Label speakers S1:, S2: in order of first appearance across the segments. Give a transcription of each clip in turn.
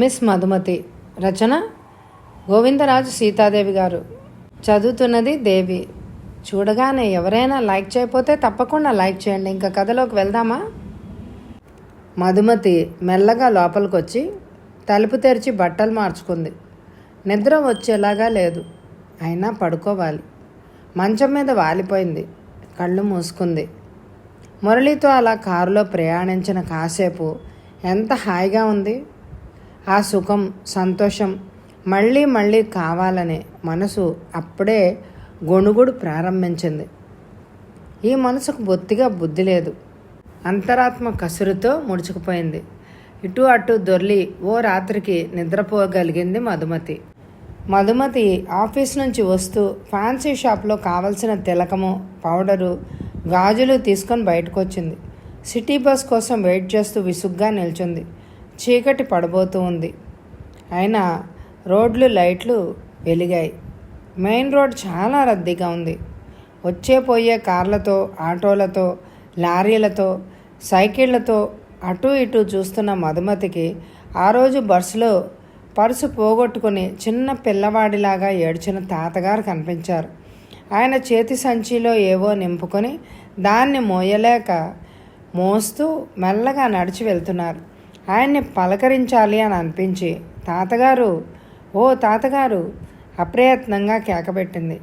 S1: Miss Madhumati. రచన గోవిందరాజు సీతాదేవి గారు. చదువుతున్నది దేవి. చూడగానే ఎవరైనా లైక్ చేయకపోతే తప్పకుండా లైక్ చేయండి. ఇంకా కథలోకి వెళ్దామా? మధుమతి మెల్లగా లోపలికి వచ్చి తలుపు తెరిచి బట్టలు మార్చుకుంది. నిద్ర వచ్చేలాగా లేదు. అయినా పడుకోవాలి. మంచం మీద వాలిపోయింది. కళ్ళు మూసుకుంది. మురళితో అలా కారులో ప్రయాణించిన కాసేపు ఎంత హాయిగా ఉంది? ఆ సుఖం సంతోషం మళ్ళీ మళ్ళీ కావాలనే మనసు అప్పుడే గొణుగుడు ప్రారంభించింది. ఈ మనసుకు బొత్తిగా బుద్ధి లేదు. అంతరాత్మ కసురుతో ముడుచుకుపోయింది. ఇటు అటు దొర్లి ఓ రాత్రికి నిద్రపోగలిగింది మధుమతి. మధుమతి ఆఫీస్ నుంచి వస్తూ ఫ్యాన్సీ షాప్లో కావలసిన తిలకము పౌడరు గాజులు తీసుకొని బయటకు వచ్చింది సిటీ బస్ కోసం వెయిట్ చేస్తూ విసుగ్గా నిల్చుంది. చీకటి పడబోతూ ఉంది. అయినా రోడ్లు లైట్లు వెలిగాయి. మెయిన్ రోడ్ చాలా రద్దీగా ఉంది. వచ్చే పోయే కార్లతో ఆటోలతో లారీలతో సైకిళ్ళతో అటు ఇటు చూస్తున్న మధుమతికి ఆ రోజు బస్సులో పర్సు పోగొట్టుకుని చిన్న పిల్లవాడిలాగా ఏడ్చిన తాతగారు కనిపించారు. ఆయన చేతి సంచిలో ఏవో నింపుకొని దాన్ని మోయలేక మోస్తూ మెల్లగా నడిచి వెళ్తున్నారు. ఆయన్ని పలకరించాలి అని అనిపించి తాతగారు ఓ తాతగారు అప్రయత్నంగా కేకబెట్టింది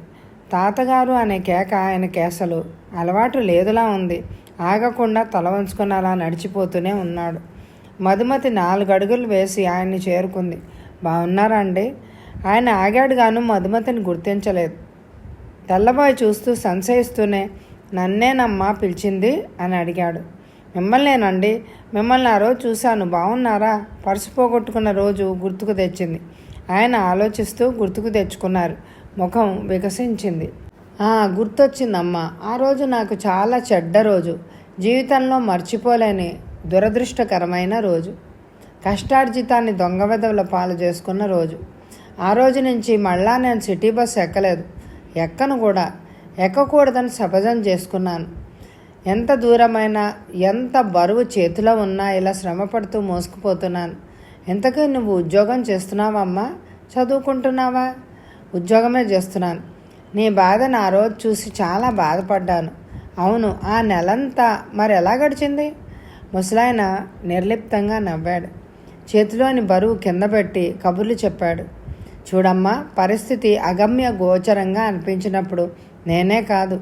S1: తాతగారు అనే కేక ఆయన కేసలు అలవాటు లేదులా ఉంది. ఆగకుండా తల వంచుకొని అలా నడిచిపోతూనే ఉన్నాడు. మధుమతి నాలుగు అడుగులు వేసి ఆయన్ని చేరుకుంది. బాగున్నారా అండి ఆయన ఆగాడు గాను మధుమతిని గుర్తించలేదు. తెల్లబాయి చూస్తూ సంశయిస్తూనే నన్నేనమ్మా పిలిచింది? అని అడిగాడు. మిమ్మల్నేనండి. మిమ్మల్ని ఆ రోజు చూశాను. బాగున్నారా పర్సు పోగొట్టుకున్న రోజు గుర్తుకు తెచ్చింది. ఆయన ఆలోచిస్తూ గుర్తుకు తెచ్చుకున్నారు. ముఖం వికసించింది. "ఆ, గుర్తొచ్చిందమ్మా. ఆ రోజు నాకు చాలా చెడ్డ రోజు. జీవితంలో మర్చిపోలేని దురదృష్టకరమైన రోజు. కష్టార్జితాన్ని దొంగవెదవుల పాలు చేసుకున్న రోజు. ఆ రోజు నుంచి మళ్ళా నేను సిటీ బస్ ఎక్కలేదు. ఎక్కను కూడా. ఎక్కకూడదని శపథం చేసుకున్నాను. ఎంత దూరమైనా ఎంత బరువు చేతిలో ఉన్నా ఇలా శ్రమపడుతూ మోసుకుపోతున్నాను. ఇంతకీ నువ్వు ఉద్యోగం చేస్తున్నావమ్మా? చదువుకుంటున్నావా? ఉద్యోగమే చేస్తున్నాను. నీ బాధను ఆ రోజు చూసి చాలా బాధపడ్డాను. అవును ఆ నెలంతా మరి ఎలా గడిచింది? ముసలాయన నిర్లిప్తంగా నవ్వాడు. చేతిలోని బరువు కింద పెట్టి కబుర్లు చెప్పాడు. చూడమ్మా పరిస్థితి అగమ్య గోచరంగా అనిపించినప్పుడు నేనే కాదు.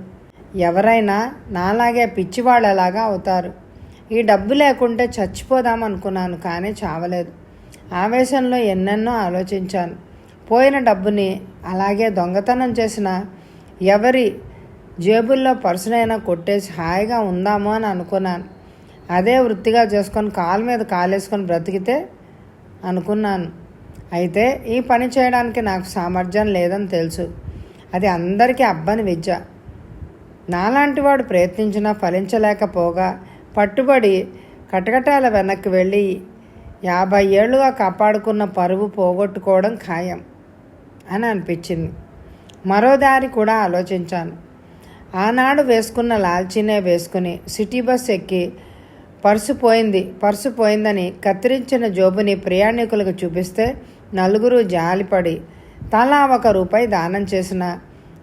S1: ఎవరైనా నాలాగే పిచ్చివాళ్ళలాగా అవుతారు. ఈ డబ్బు లేకుంటే చచ్చిపోదాం అనుకున్నాను కానీ చావలేదు. ఆవేశంలో ఎన్నెన్నో ఆలోచించాను. పోయిన డబ్బుని అలాగే దొంగతనం చేసిన ఎవరి జేబుల్లో పర్సునైనా కొట్టేసి హాయిగా ఉందామో అని అనుకున్నాను. అదే వృత్తిగా చేసుకొని కాలు మీద కాలేసుకొని బ్రతికితే అనుకున్నాను. అయితే ఈ పని చేయడానికి నాకు సామర్థ్యం లేదని తెలుసు. అది అందరికీ అబ్బని విద్య. నాలాంటి వాడు ప్రయత్నించినా ఫలించలేకపోగా పట్టుబడి కటకటాల వెనక్కి వెళ్ళి యాభై ఏళ్ళుగా కాపాడుకున్న పరువు పోగొట్టుకోవడం ఖాయం అని అనిపించింది. మరో దారి కూడా ఆలోచించాను. ఆనాడు వేసుకున్న లాల్చీనే వేసుకుని సిటీ బస్ ఎక్కి పర్సు పోయింది పర్సు పోయిందని కత్తిరించిన జోబుని ప్రయాణికులకు చూపిస్తే నలుగురు జాలిపడి తలా ఒక రూపాయి దానం చేసిన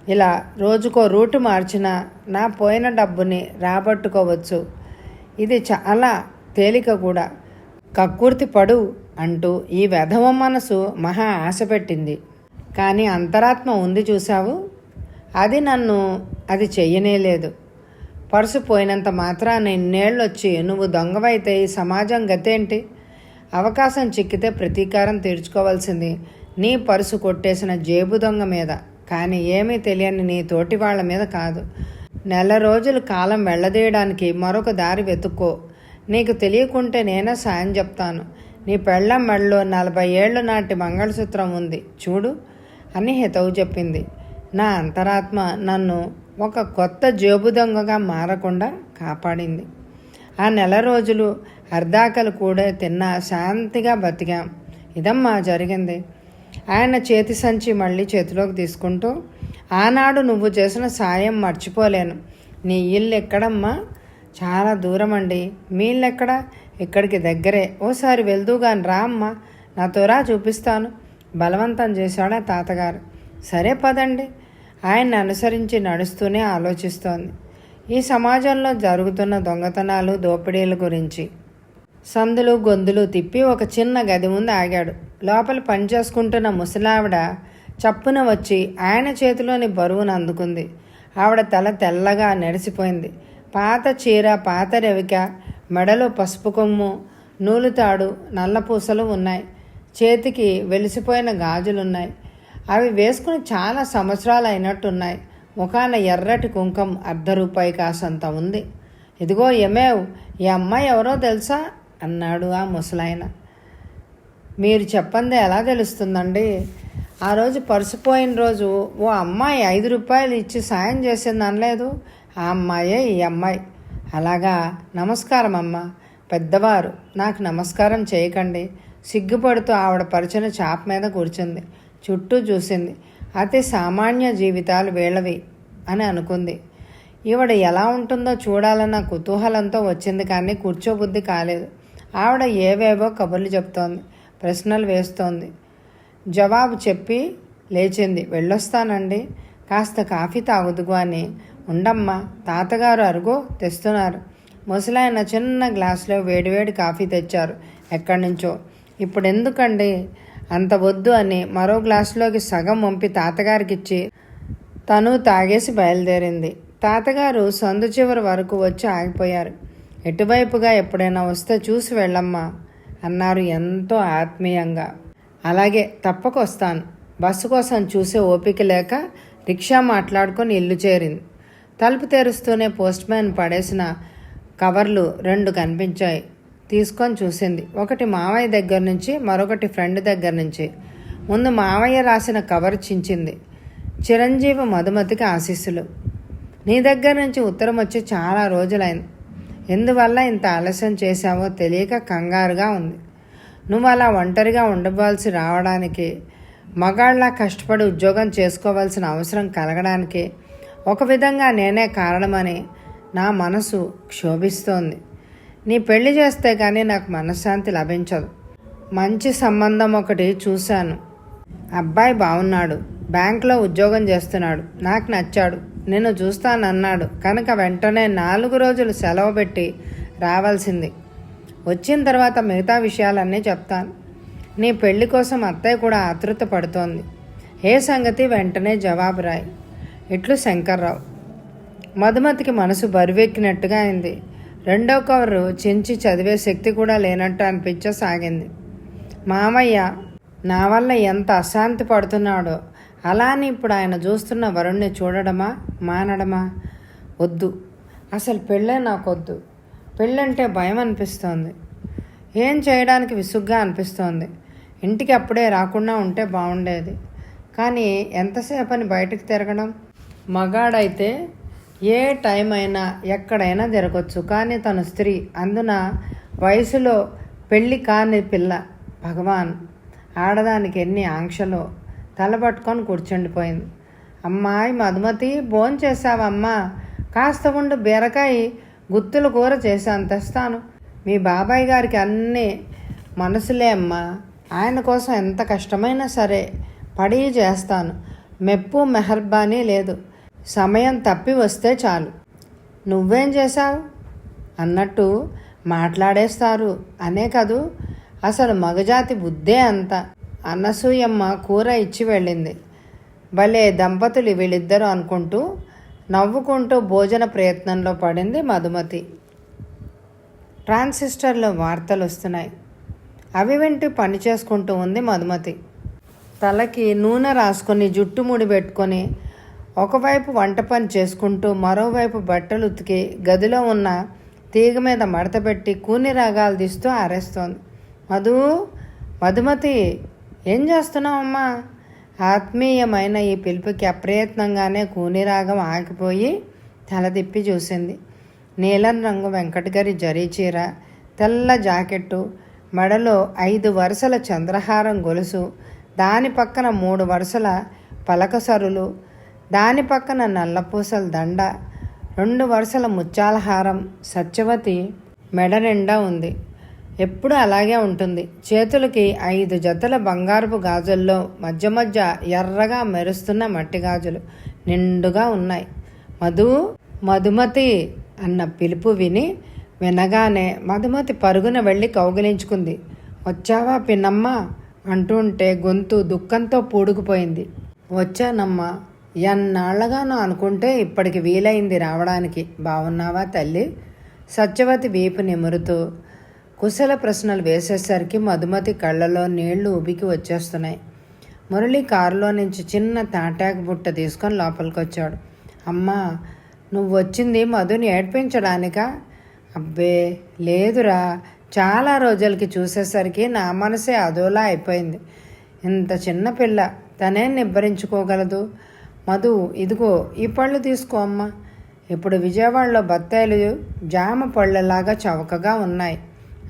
S1: ఇలా రోజుకో రూటు మార్చిన నా పోయిన డబ్బుని రాబట్టుకోవచ్చు. ఇది చాలా తేలిక కూడా. కక్కుర్తి పడు అంటూ ఈ వెధవ మనసు మహా ఆశ పెట్టింది. కానీ అంతరాత్మ ఉంది చూసావు అది నన్ను అది చెయ్యనేలేదు. పర్సు పోయినంత మాత్రాన ఇన్నేళ్ళొచ్చి నువ్వు దొంగవైతే ఈ సమాజం గతేంటి? అవకాశం చిక్కితే ప్రతీకారం తీర్చుకోవాల్సింది నీ పర్సు కొట్టేసిన జేబు దొంగ మీద. కానీ ఏమీ తెలియని నీ తోటి వాళ్ళ మీద కాదు. నెల రోజులు కాలం వెళ్ళదీయడానికి మరొక దారి వెతుక్కో. నీకు తెలియకుంటే నేనే సాయం చెప్తాను. నీ పెళ్ళం మెళ్ళలో నలభై ఏళ్ళ నాటి మంగళసూత్రం ఉంది. చూడు అని హితవు చెప్పింది. నా అంతరాత్మ నన్ను ఒక కొత్త జేబు దొంగగా మారకుండా కాపాడింది. ఆ నెల రోజులు అర్ధాకలు కూడా తిన్నా శాంతిగా బతికాం. ఇదమ్మా జరిగింది. ఆయన చేతి సంచి మళ్ళీ చేతిలోకి తీసుకుంటూ ఆనాడు నువ్వు చేసిన సాయం మర్చిపోలేను. నీ ఇల్లు ఎక్కడమ్మా? చాలా దూరం అండి మీ ఇల్లు ఎక్కడ? ఇక్కడికి దగ్గరే. ఓసారి వెళ్దూగాని రా అమ్మా. నాతోరా చూపిస్తాను. బలవంతం చేశాడు ఆ తాతగారు. సరే పదండి. ఆయన్ని అనుసరించి నడుస్తూనే ఆలోచిస్తోంది. ఈ సమాజంలో జరుగుతున్న దొంగతనాలు దోపిడీల గురించి సందులు గొంతులు తిప్పి ఒక చిన్న గది ముందు ఆగాడు. లోపల పనిచేసుకుంటున్న ముసలావిడ చప్పున వచ్చి ఆయన చేతిలోని బరువును అందుకుంది. ఆవిడ తల తెల్లగా నెడిసిపోయింది పాత చీర పాత రెవిక మెడలో పసుపు కొమ్ము నూలుతాడు నల్లపూసలు ఉన్నాయి. చేతికి వెలిసిపోయిన గాజులున్నాయి. అవి వేసుకుని చాలా సంవత్సరాలు అయినట్టున్నాయి ముఖాన ఎర్రటి కుంకం అర్ధ రూపాయి కాసంత ఉంది. ఇదిగో ఎమేవ్ ఈ అమ్మాయి ఎవరో తెలుసా? అన్నాడు ఆ ముసలాయన. మీరు చెప్పంది ఎలా తెలుస్తుందండి? ఆ రోజు పరుసుపోయిన రోజు ఓ అమ్మాయి ఐదు రూపాయలు ఇచ్చి సాయం చేసింది అనలేదు? ఆ అమ్మాయే ఈ అమ్మాయి. అలాగా? నమస్కారం అమ్మ. పెద్దవారు నాకు నమస్కారం చేయకండి. సిగ్గుపడుతూ ఆవిడ పరిచిన చాప మీద కూర్చుంది. చుట్టూ చూసింది. అతి సామాన్య జీవితాలు వీళ్ళవి అని అనుకుంది. ఈవిడ ఎలా ఉంటుందో చూడాలన్న కుతూహలంతో వచ్చింది కానీ కూర్చోబుద్ధి కాలేదు. ఆవిడ ఏవేవో కబుర్లు చెప్తోంది ప్రశ్నలు వేస్తోంది. జవాబు చెప్పి లేచింది వెళ్ళొస్తానండి. కాస్త కాఫీ తాగుదుగు అని. ఉండమ్మా తాతగారు అరుగు తెస్తున్నారు. ముసలాయన చిన్న గ్లాసులో వేడివేడి కాఫీ తెచ్చారు ఎక్కడి నుంచో ఇప్పుడు ఎందుకండి అంత వద్దు అని మరో గ్లాసులోకి సగం వంపి తాతగారికి ఇచ్చి తను తాగేసి బయలుదేరింది. తాతగారు సందు చివరి వరకు వచ్చి ఆగిపోయారు. ఎటువైపుగా ఎప్పుడైనా వస్తే చూసి వెళ్ళమ్మా అన్నారు ఎంతో ఆత్మీయంగా. అలాగే తప్పకొస్తాను. బస్సు కోసం చూసే ఓపిక లేక రిక్షా మాట్లాడుకొని ఇల్లు చేరింది. తలుపు తెరుస్తూనే పోస్ట్ మ్యాన్ పడేసిన కవర్లు రెండు కనిపించాయి. తీసుకొని చూసింది. ఒకటి మావయ్య దగ్గర నుంచి మరొకటి ఫ్రెండ్ దగ్గర నుంచి. ముందు మావయ్య రాసిన కవర్ చించింది. చిరంజీవి మధుమతికి ఆశీస్సులు. నీ దగ్గర నుంచి ఉత్తరం వచ్చి చాలా రోజులైంది. ఎందువల్ల ఇంత ఆలస్యం చేశావో తెలియక కంగారుగా ఉంది. నువ్వు అలా ఒంటరిగా ఉండవలసి రావడానికి మగాళ్ళ కష్టపడి ఉద్యోగం చేసుకోవాల్సిన అవసరం కలగడానికి ఒక విధంగా నేనే కారణమని నా మనసు క్షోభిస్తోంది. నీ పెళ్ళి చేస్తే కానీ నాకు మనశ్శాంతి లభించదు. మంచి సంబంధం ఒకటి చూశాను. అబ్బాయి బాగున్నాడు బ్యాంక్లో ఉద్యోగం చేస్తున్నాడు. నాకు నచ్చాడు. నేను చూస్తానన్నాడు. కనుక వెంటనే నాలుగు రోజులు సెలవు పెట్టి రావాల్సింది. వచ్చిన తర్వాత మిగతా విషయాలన్నీ చెప్తాను. నీ పెళ్ళి కోసం అత్తయ్య కూడా ఆతృత పడుతోంది. ఏ సంగతి? వెంటనే జవాబు రాయి. ఇట్లు శంకర్రావు. మధుమతికి మనసు బరువెక్కినట్టుగా అయింది. రెండో కవరు చించి చదివే శక్తి కూడా లేనట్టు అనిపించసాగింది. మామయ్య నా వల్ల ఎంత అశాంతి పడుతున్నాడో అలానే ఇప్పుడు ఆయన చూస్తున్న వరుణ్ణి చూడడమా? మానడమా? వద్దు. అసలు పెళ్ళే నాకొద్దు. పెళ్ళంటే భయం అనిపిస్తోంది. ఏం చేయడానికి విసుగ్గా అనిపిస్తోంది. ఇంటికి అప్పుడే రాకుండా ఉంటే బాగుండేది కానీ ఎంతసేపని బయటకు తిరగడం? మగాడైతే ఏ టైం అయినా ఎక్కడైనా తిరగచ్చు. కానీ తను స్త్రీ. అందున వయసులో పెళ్ళి కాని పిల్ల. భగవాన్. ఆడదానికి ఎన్ని ఆంక్షలో? తల పట్టుకొని కూర్చుండిపోయింది. అమ్మాయి మధుమతి భోంచేసావమ్మా కాస్త ఉండు బీరకాయ గుత్తుల కూర చేశాను తెస్తాను. మీ బాబాయ్ గారికి అన్నీ మనసులే అమ్మా. ఆయన కోసం ఎంత కష్టమైనా సరే పడి చేస్తాను. మెప్పు మెహర్బానీ లేదు. సమయం తప్పి వస్తే చాలు. నువ్వేం చేశావు? అన్నట్టు మాట్లాడేస్తారు. అనే కదూ? అసలు మగజాతి బుద్ధే అంత. అన్నసూయమ్మ కూర ఇచ్చి వెళ్ళింది. భలే దంపతులు వీళ్ళిద్దరూ అనుకుంటూ నవ్వుకుంటూ భోజన ప్రయత్నంలో పడింది మధుమతి. ట్రాన్సిస్టర్లో వార్తలు వస్తున్నాయి. అవి వింటూ పని చేసుకుంటూ ఉంది మధుమతి. తలకి నూనె రాసుకొని జుట్టు ముడి పెట్టుకొని ఒకవైపు వంట పని చేసుకుంటూ మరోవైపు బట్టలు ఉతికి గదిలో ఉన్న తీగ మీద మడత పెట్టి కూని రాగాలు తీస్తూ ఆరేస్తోంది. మధు మధుమతి ఏం చేస్తున్నావమ్మా? ఆత్మీయమైన ఈ పిలుపుకి అప్రయత్నంగానే కూనిరాగం ఆగిపోయి తల తిప్పి చూసింది. నీలం రంగు వెంకటగారి జరీ చీర తెల్ల జాకెట్టు మెడలో ఐదు వరుసల చంద్రహారం గొలుసు దాని పక్కన మూడు వరుసల పలకసరులు దాని పక్కన నల్లపూసల దండ రెండు వరుసల ముత్యాల హారం సత్యవతి మెడ నిండా ఉంది. ఎప్పుడు అలాగే ఉంటుంది. చేతులకి ఐదు జతల బంగారపు గాజుల్లో మధ్య మధ్య ఎర్రగా మెరుస్తున్న మట్టి గాజులు నిండుగా ఉన్నాయి. మధు మధుమతి అన్న పిలుపు విని వినగానే మధుమతి పరుగున వెళ్ళి కౌగిలించుకుంది. వచ్చావా పిన్నమ్మ? అంటుంటే గొంతు దుఃఖంతో పూడుకుపోయింది. వచ్చానమ్మా. ఎన్నాళ్ళగానో అనుకుంటే ఇప్పటికి వీలైంది రావడానికి. బాగున్నావా తల్లి? సత్యవతి వీపు నిమురుతూ కుశల ప్రశ్నలు వేసేసరికి మధుమతి కళ్ళలో నీళ్ళు ఉబికి వచ్చేస్తున్నాయి. మురళి కారులో నుంచి చిన్న తాటాకు బుట్ట తీసుకొని లోపలికి వచ్చాడు అమ్మా నువ్వు వచ్చింది మధుని ఏడ్పించడానికా? అబ్బే లేదురా. చాలా రోజులకి చూసేసరికి నా మనసే అదోలా అయిపోయింది. ఇంత చిన్న పిల్ల తనే నిబ్బరించుకోగలదు? మధు ఇదిగో ఈ పళ్ళు తీసుకో అమ్మా. ఇప్పుడు విజయవాడలో బత్తాయిలు జామ పళ్ళలాగా చవకగా ఉన్నాయి.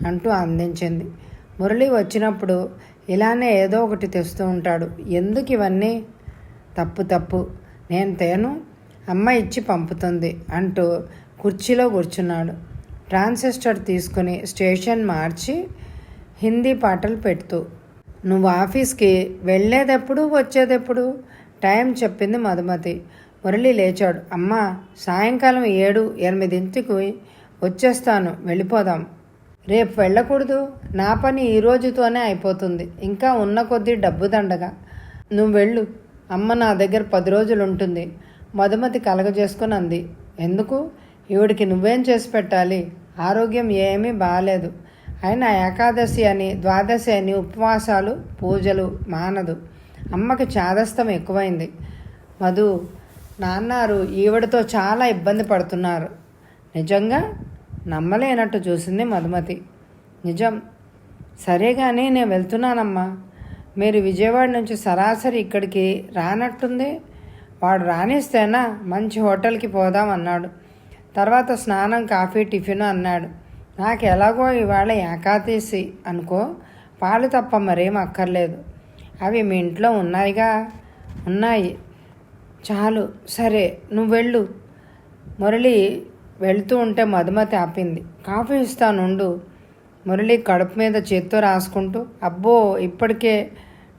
S1: అంటూ అందించింది. మురళి వచ్చినప్పుడు ఇలానే ఏదో ఒకటి తెస్తూ ఉంటాడు. ఎందుకు ఇవన్నీ? తప్పు తప్పు. నేను తేను అమ్మ ఇచ్చి పంపుతుంది అంటూ కుర్చీలో కూర్చున్నాడు. ట్రాన్సిస్టర్ తీసుకుని స్టేషన్ మార్చి హిందీ పాటలు పెడుతూ నువ్వు ఆఫీస్కి వెళ్ళేదెప్పుడు వచ్చేదెప్పుడు? టైం చెప్పింది మధుమతి. మురళి లేచాడు. అమ్మ సాయంకాలం ఏడు ఎనిమిదింటికి వచ్చేస్తాను. వెళ్ళిపోదాం. రేపు వెళ్ళకూడదు. నా పని ఈ రోజుతోనే అయిపోతుంది. ఇంకా ఉన్న కొద్దీ డబ్బు దండగా. నువ్వు వెళ్ళు. అమ్మ నా దగ్గర పది రోజులు ఉంటుంది మధుమతి కలగజేసుకుని అంది. ఎందుకు? ఈవిడికి నువ్వేం చేసి పెట్టాలి? ఆరోగ్యం ఏమీ బాగాలేదు అయినా ఏకాదశి అని ద్వాదశి అని ఉపవాసాలు పూజలు మానదు. అమ్మకి చాదస్తం ఎక్కువైంది. మధు నాన్నారు ఈవిడతో చాలా ఇబ్బంది పడుతున్నారు. నిజంగా? నమ్మలేనట్టు చూసింది మధుమతి. నిజం. సరే కానీ నేను వెళ్తున్నానమ్మా. మీరు విజయవాడ నుంచి సరాసరి ఇక్కడికి రానట్టుంది. వాడు రానిస్తేనా మంచి హోటల్కి పోదాం అన్నాడు. తర్వాత స్నానం కాఫీ టిఫిన్ అన్నాడు. నాకు ఎలాగో ఇవాళ ఏకాదశి అనుకో పాలు తప్ప మరేం అక్కర్లేదు. అవి మీ ఇంట్లో ఉన్నాయిగా? ఉన్నాయి. చాలు. సరే నువ్వు వెళ్ళు మురళి వెళ్తూ ఉంటే మధుమతి ఆపింది కాఫీ ఇస్తానుండు మురళి కడుపు మీద చేత్తో రాసుకుంటూ అబ్బో ఇప్పటికే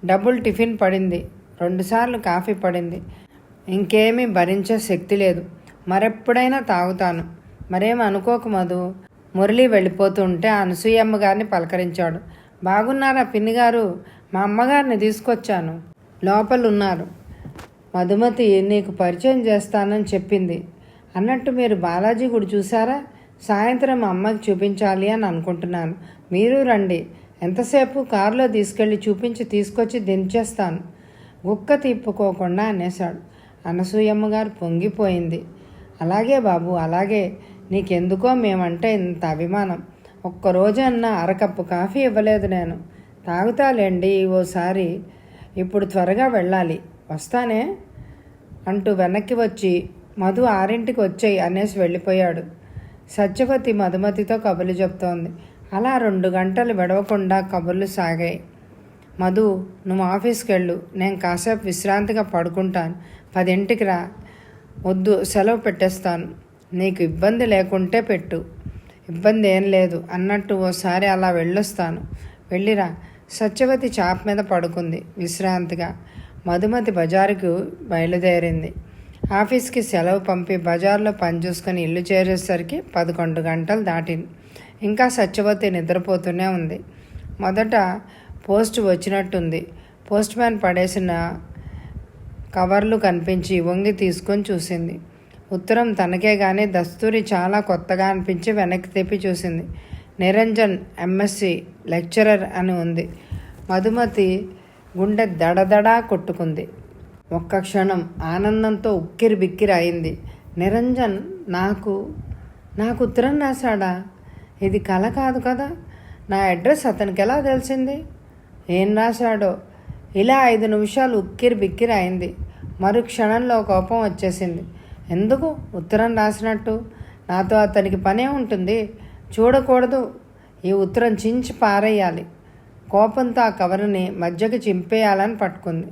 S1: డబుల్ టిఫిన్ పడింది. రెండుసార్లు కాఫీ పడింది. ఇంకేమీ భరించే శక్తి లేదు. మరెప్పుడైనా తాగుతాను. మరేం అనుకోకు మధు. మురళి వెళ్ళిపోతుంటే అనసూయమ్మ గారిని పలకరించాడు. బాగున్నారా పిన్ని గారు మా అమ్మగారిని తీసుకొచ్చాను. లోపలున్నారు. మధుమతి నీకు పరిచయం చేస్తానని చెప్పింది. అన్నట్టు మీరు బాలాజీ గుడి చూసారా సాయంత్రం మా అమ్మకి చూపించాలి అని అనుకుంటున్నాను. మీరు రండి. ఎంతసేపు కారులో తీసుకెళ్ళి చూపించి తీసుకొచ్చి దించేస్తాను. గుక్క తిప్పుకోకుండా అనేశాడు. అనసూయమ్మ గారు పొంగిపోయింది. అలాగే బాబు అలాగే. నీకెందుకో మేమంటే ఇంత అభిమానం. ఒక్కరోజన్నా అరకప్పు కాఫీ ఇవ్వలేదు నేను. తాగుతాలేండి ఓసారి ఇప్పుడు త్వరగా వెళ్ళాలి. వస్తానే? అంటూ వెనక్కి వచ్చి మధు ఆరింటికి వచ్చాయి అనేసి వెళ్ళిపోయాడు. సత్యవతి మధుమతితో కబుర్లు చెప్తోంది. అలా రెండు గంటలు విడవకుండా కబుర్లు సాగాయి. మధు నువ్వు ఆఫీస్కి వెళ్ళు నేను కాసేపు విశ్రాంతిగా పడుకుంటాను. పదింటికి రా. వద్దు సెలవు పెట్టేస్తాను. నీకు ఇబ్బంది లేకుంటే పెట్టు. ఇబ్బంది ఏం లేదు. అన్నట్టు ఓసారి అలా వెళ్ళొస్తాను. వెళ్ళిరా. సత్యవతి చాప్ మీద పడుకుంది విశ్రాంతిగా. మధుమతి బజారుకు బయలుదేరింది. ఆఫీస్కి సెలవు పంపి బజార్లో పనిచూసుకొని ఇల్లు చేరేసరికి పదకొండు గంటలు దాటింది. ఇంకా సత్యవతి నిద్రపోతూనే ఉంది. మొదట పోస్ట్ వచ్చినట్టుంది. పోస్ట్ మ్యాన్ పడేసిన కవర్లు కనిపించి వంగి తీసుకొని చూసింది. ఉత్తరం తనకే కానీ దస్తూరి చాలా కొత్తగా అనిపించి వెనక్కి తెప్పి చూసింది. నిరంజన్ ఎంఎస్సి లెక్చరర్ అని ఉంది. మధుమతి గుండె దడదడా కొట్టుకుంది. ఒక్క క్షణం ఆనందంతో ఉక్కిరి బిక్కిరి అయింది. నిరంజన్ నాకు నాకు ఉత్తరం రాశాడా? ఇది కల కాదు కదా? నా అడ్రస్ అతనికి ఎలా తెలిసింది? ఏం రాశాడో? ఇలా ఐదు నిమిషాలు ఉక్కిరి బిక్కిరి అయింది. మరు క్షణంలో కోపం వచ్చేసింది. ఎందుకు ఉత్తరం రాసినట్టు? నాతో అతనికి పనే ఉంటుంది. చూడకూడదు. ఈ ఉత్తరం చించి పారేయాలి. కోపంతో ఆ కవరుని మధ్యకి చింపేయాలని పట్టుకుంది.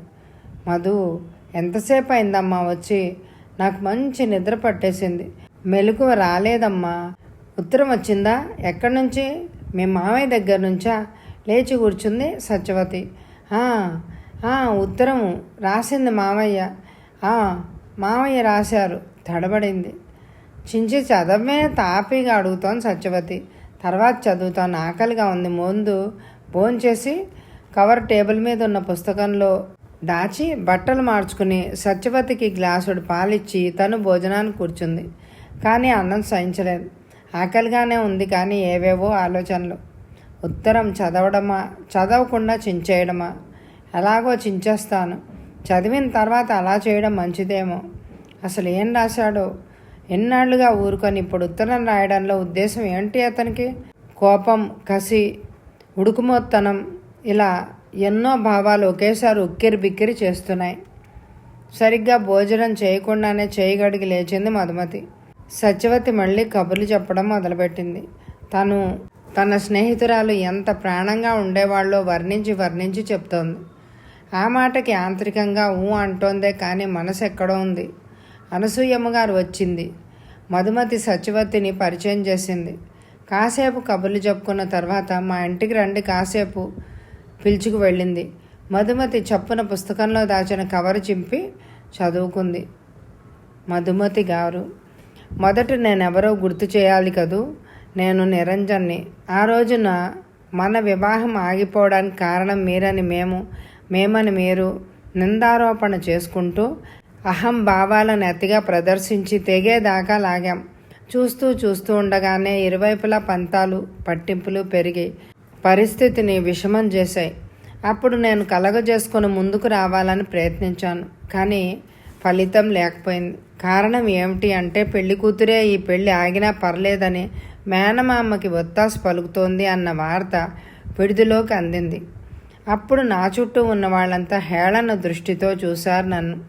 S1: మధు ఎంతసేపు అయిందమ్మా వచ్చి? నాకు మంచి నిద్ర పట్టేసింది. మెలకువ రాలేదమ్మా. ఉత్తరం వచ్చిందా? ఎక్కడి నుంచి మీ మామయ్య దగ్గర నుంచా లేచి కూర్చుంది సత్యవతి. ఉత్తరం ఉత్తరము రాసింది మామయ్య. మామయ్య రాశారు. తడబడింది. చించి చదవమే తాపీగా అడుగుతోంది సత్యవతి. తర్వాత చదువుతాను ఆకలిగా ఉంది. ముందు భోంచేసి కవర్ టేబుల్ మీద ఉన్న పుస్తకంలో దాచి బట్టలు మార్చుకుని సత్యవతికి గ్లాసుడు పాలిచ్చి తను భోజనానికి కూర్చుంది. కానీ అన్నం సహించలేదు. ఆకలిగానే ఉంది కానీ ఏవేవో ఆలోచనలు. ఉత్తరం చదవడమా? చదవకుండా చించేయడమా? ఎలాగో చించేస్తాను. చదివిన తర్వాత అలా చేయడం మంచిదేమో. అసలు ఏం రాశాడో? ఎన్నాళ్ళుగా ఊరుకొని ఇప్పుడు ఉత్తరం రాయడంలో ఉద్దేశం ఏంటి అతనికి? కోపం కసి ఉడుకుమోత్తనం ఇలా ఎన్నో భావాలు ఒకేసారి ఉక్కిరి బిక్కిరి చేస్తున్నాయి. సరిగ్గా భోజనం చేయకుండానే చేయగడిగి లేచింది మధుమతి. సత్యవతి మళ్ళీ కబుర్లు చెప్పడం మొదలుపెట్టింది. తను తన స్నేహితురాలు ఎంత ప్రాణంగా ఉండేవాళ్ళో వర్ణించి వర్ణించి చెప్తోంది. ఆ మాటకి యాంత్రికంగా ఊ అంటోందే కానీ మనసు ఎక్కడో ఉంది. అనసూయమ్మ గారు వచ్చింది. మధుమతి సత్యవతిని పరిచయం చేసింది. కాసేపు కబుర్లు చెప్పుకున్న తర్వాత మా ఇంటికి రండి కాసేపు పిలుచుకు వెళ్ళింది. మధుమతి చప్పున పుస్తకంలో దాచిన కవర్ చింపి చదువుకుంది. మధుమతి గారు మొదట నేనెవరో గుర్తు చేయాలి కదూ? నేను నిరంజన్ని. ఆ రోజున మన వివాహం ఆగిపోవడానికి కారణం మీరని మేము మేమని మీరు నిందారోపణ చేసుకుంటూ అహం భావాలను అతిగా ప్రదర్శించి తెగేదాకా లాగాం. చూస్తూ చూస్తూ ఉండగానే ఇరువైపులా పంతాలు పట్టింపులు పెరిగి పరిస్థితిని విషమం చేశాయి. అప్పుడు నేను కలగజేసుకుని ముందుకు రావాలని ప్రయత్నించాను. కానీ ఫలితం లేకపోయింది. కారణం ఏమిటి అంటే పెళ్ళి కూతురే ఈ పెళ్ళి ఆగినా పర్లేదని మేనమామకి ఒత్తాసు పలుకుతోంది అన్న వార్త విడుదలోకి అందింది. అప్పుడు నా చుట్టూ ఉన్న వాళ్ళంతా హేళన దృష్టితో చూశారు నన్ను.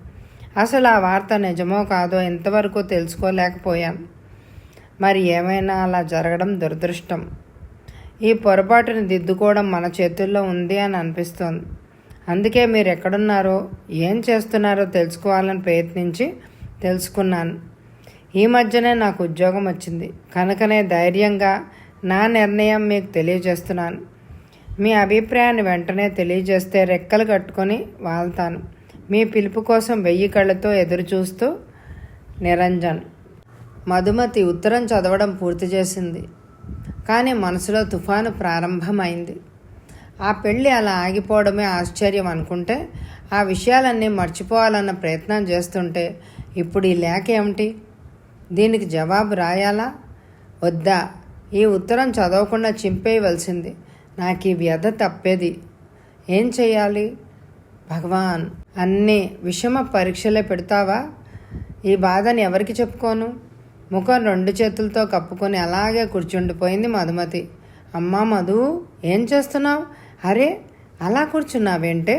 S1: అసలు ఆ వార్త నిజమో కాదో ఇంతవరకు తెలుసుకోలేకపోయాను. మరి ఏమైనా అలా జరగడం దురదృష్టం. ఈ పొరపాటుని దిద్దుకోవడం మన చేతుల్లో ఉంది అని అనిపిస్తోంది. అందుకే మీరు ఎక్కడున్నారో ఏం చేస్తున్నారో తెలుసుకోవాలని ప్రయత్నించి తెలుసుకున్నాను. ఈ మధ్యనే నాకు ఉద్యోగం వచ్చింది. కనుకనే ధైర్యంగా నా నిర్ణయం మీకు తెలియజేస్తున్నాను. మీ అభిప్రాయాన్ని వెంటనే తెలియజేస్తే రెక్కలు కట్టుకొని వాళ్తాను. మీ పిలుపు కోసం వెయ్యి కళ్ళతో ఎదురు చూస్తూ నిరంజన్. మధుమతి ఉత్తరం చదవడం పూర్తి చేసింది. కానీ మనసులో తుఫాను ప్రారంభమైంది. ఆ పెళ్ళి అలా ఆగిపోవడమే ఆశ్చర్యం అనుకుంటే ఆ విషయాలన్నీ మర్చిపోవాలన్న ప్రయత్నం చేస్తుంటే ఇప్పుడు ఈ లేఖ ఏమిటి? దీనికి జవాబు రాయాలా? వద్దా? ఈ ఉత్తరం చదవకుండా చింపేయవలసింది. నాకు ఈ వ్యధ తప్పేది. ఏం చేయాలి భగవాన్ అన్నీ విషమ పరీక్షలే పెడతావా? ఈ బాధని ఎవరికి చెప్పుకోను? ముఖం రెండు చేతులతో కప్పుకొని అలాగే కూర్చుండిపోయింది మధుమతి. అమ్మా మధు ఏం చేస్తున్నావు? అరే అలా కూర్చున్నావేంటే?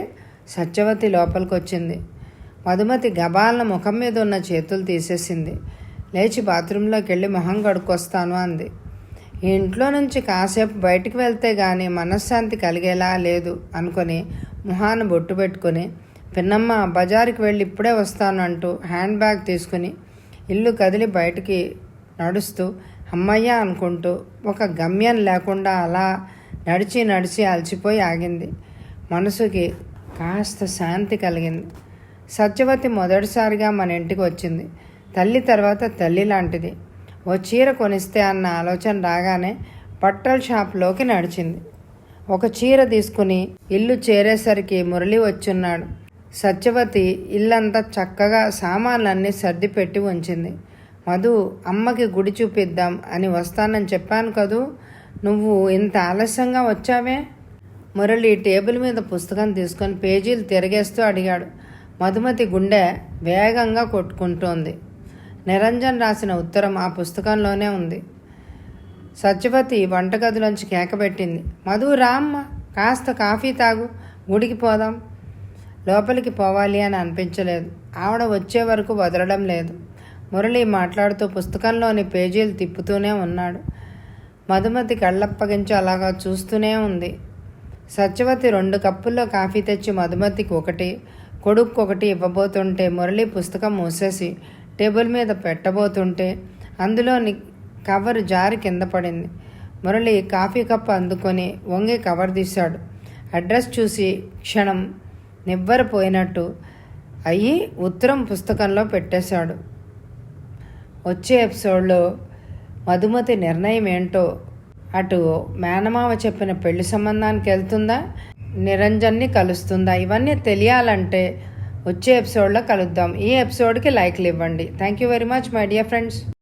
S1: సత్యవతి లోపలికి వచ్చింది మధుమతి గబాలన ముఖం మీద ఉన్న చేతులు తీసేసింది. లేచి బాత్రూంలోకి వెళ్ళి మొహం కడుక్కొస్తాను అంది. ఇంట్లో నుంచి కాసేపు బయటికి వెళ్తే గాని మనశ్శాంతి కలిగేలా లేదు అనుకొని మొహాన్ని బొట్టు పెట్టుకొని పిన్నమ్మ బజారుకి వెళ్ళి ఇప్పుడే వస్తాను అంటూ హ్యాండ్ బ్యాగ్ తీసుకుని ఇల్లు కదిలి బయటికి నడుస్తూ అమ్మయ్య అనుకుంటూ ఒక గమ్యం లేకుండా అలా నడిచి నడిచి అలసిపోయి ఆగింది. మనసుకి కాస్త శాంతి కలిగింది. సత్యవతి మొదటిసారిగా మన ఇంటికి వచ్చింది. తల్లి తర్వాత తల్లి లాంటిది. ఓ చీర కొనిస్తే అన్న ఆలోచన రాగానే బట్టల షాప్లోకి నడిచింది. ఒక చీర తీసుకుని ఇల్లు చేరేసరికి మురళి వచ్చున్నాడు. సత్యవతి ఇల్లంతా చక్కగా సామాన్లన్నీ సర్ది పెట్టి ఉంచింది. మధు అమ్మకి గుడి చూపిద్దాం అని వస్తానని చెప్పాను కదూ. నువ్వు ఇంత ఆలస్యంగా వచ్చావే? మురళి టేబుల్ మీద పుస్తకం తీసుకొని పేజీలు తిరగేస్తూ అడిగాడు. మధుమతి గుండె వేగంగా కొట్టుకుంటోంది. నిరంజన్ రాసిన ఉత్తరం ఆ పుస్తకంలోనే ఉంది. సత్యవతి వంటగదిలోంచి కేకబెట్టింది మధు రామ్మ కాస్త కాఫీ తాగు. గుడికి పోదాం. లోపలికి పోవాలి అని అనిపించలేదు. ఆవిడ వచ్చే వరకు వదలడం లేదు. మురళి మాట్లాడుతూ పుస్తకంలోని పేజీలు తిప్పుతూనే ఉన్నాడు. మధుమతి కళ్ళప్పగించి అలాగా చూస్తూనే ఉంది. సత్యవతి రెండు కప్పుల్లో కాఫీ తెచ్చి మధుమతికి ఒకటి కొడుకు ఒకటి ఇవ్వబోతుంటే మురళి పుస్తకం మూసేసి టేబుల్ మీద పెట్టబోతుంటే అందులోని కవర్ జారి కింద పడింది. మురళి కాఫీ కప్ అందుకొని వంగి కవర్ తీశాడు. అడ్రస్ చూసి క్షణం నివ్వరపోయినట్టు అయ్యి ఉత్తరం పుస్తకంలో పెట్టేశాడు. వచ్చే ఎపిసోడ్లో మధుమతి నిర్ణయం ఏంటో అటు మేనమామ చెప్పిన పెళ్ళి సంబంధానికి వెళ్తుందా? నిరంజన్ని కలుస్తుందా? ఇవన్నీ తెలియాలంటే వచ్చే ఎపిసోడ్లో కలుద్దాం. ఈ ఎపిసోడ్కి లైక్లు ఇవ్వండి. Thank you very much my dear friends.